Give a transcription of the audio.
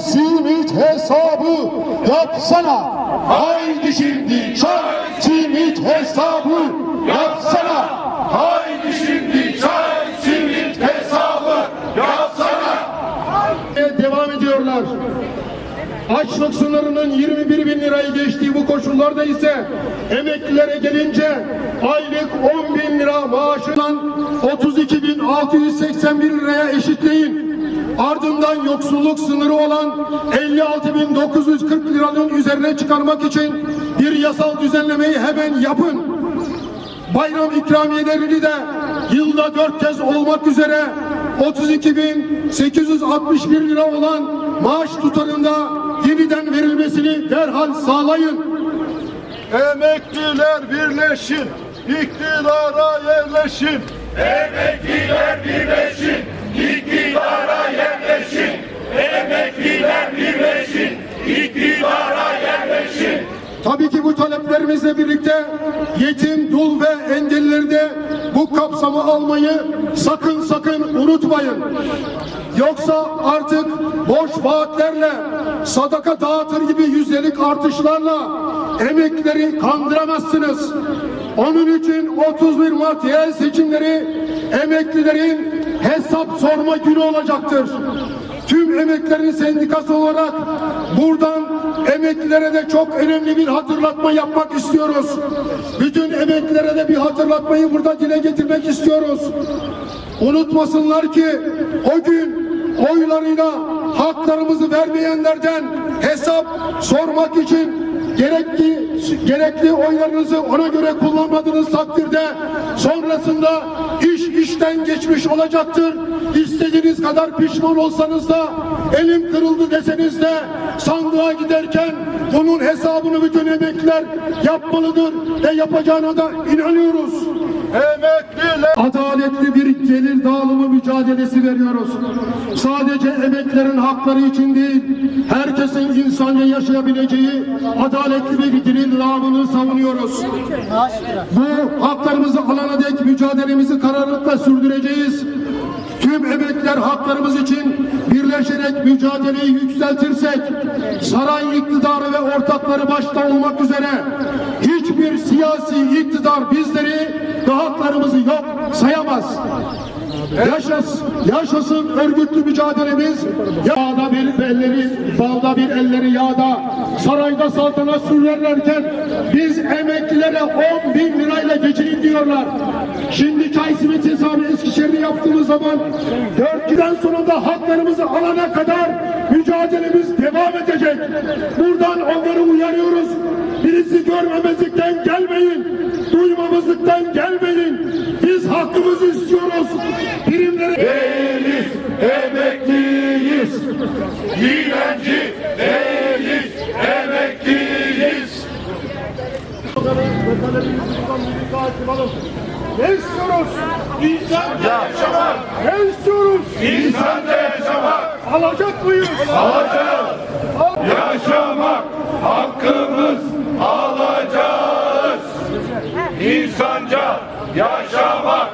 simit hesabı yapsana. Haydi şimdi çay simit hesabı yapsana. Haydi şimdi çay, simit hesabı yapsana. Devam ediyorlar. Açlık sınırının 21 bin lirayı geçtiği bu koşullarda ise emeklilere gelince aylık 10 bin lira maaşından 32 bin 681 liraya eşitleyin. Ardından yoksulluk sınırı olan 56 bin 940 liranın üzerine çıkarmak için bir yasal düzenlemeyi hemen yapın. Bayram ikramiyelerini de yılda dört kez olmak üzere 32.861 lira olan maaş tutarında yeniden verilmesini derhal sağlayın. Emekliler birleşin, iktidara yerleşin. Emekliler birleşin, iktidara yerleşin. Emekliler birleşin, iktidara yerleşin. Tabii ki bu taleplerimizle birlikte yetim, dul ve engellileri bu kapsamı almayı sakın sakın unutmayın. Yoksa artık boş vaatlerle, sadaka dağıtır gibi yüzdelik artışlarla emeklileri kandıramazsınız. Onun için 31 Mart yerel seçimleri emeklilerin hesap sorma günü olacaktır. Tüm emeklerin sendikası olarak buradan emeklilere de çok önemli bir hatırlatma yapmak istiyoruz. Bütün emeklilere de bir hatırlatmayı burada dile getirmek istiyoruz. Unutmasınlar ki o gün oylarıyla haklarımızı vermeyenlerden hesap sormak için gerekli gerekli oylarınızı ona göre kullanmadığınız takdirde sonrasında iş işten geçmiş olacaktır. İstediğiniz kadar pişman olsanız da elim kırıldı deseniz de sandığa giderken bunun hesabını bütün emekliler yapmalıdır ve yapacağına da inanıyoruz. Emekliler Adaletli bir gelir dağılımı mücadelesi veriyoruz. Sadece emeklerin hakları için değil, herkesin insanca yaşayabileceği adaletli bir gelir dağılımını savunuyoruz. Bu haklarımızı alana dek mücadelemizi kararlılıkla sürdüreceğiz. Tüm emekliler haklarımız için birleşerek mücadeleyi yükseltirsek, saray iktidarı ve ortakları başta olmak üzere hiçbir siyasi iktidar bizleri ve haklarımızı yok sayamaz. Yaşasın, yaşasın örgütlü mücadelemiz. Yağda bir elleri, balda bir elleri yağda. Sarayda saltanat sürerlerken biz emeklilere 10 bin lirayla geçinin diyorlar. Şimdi hesabı Eskişehir'de yaptığımız zaman dört yıldan sonunda haklarımızı alana kadar mücadelemiz devam edecek. Buradan onları uyarıyoruz. Birisi görmemezlikten gelmeyin. Duymamazlıktan gelmeyin. Biz hakkımızı istiyoruz. Primleri Değiliz, emekliyiz. Dilenci değiliz, emekliyiz. Ne istiyoruz? Yaşamak, Ne istiyoruz? insanda yaşamak, Alacak mıyız? alacağız. Yaşamak, hakkımız alacağız. İnsanca yaşamak,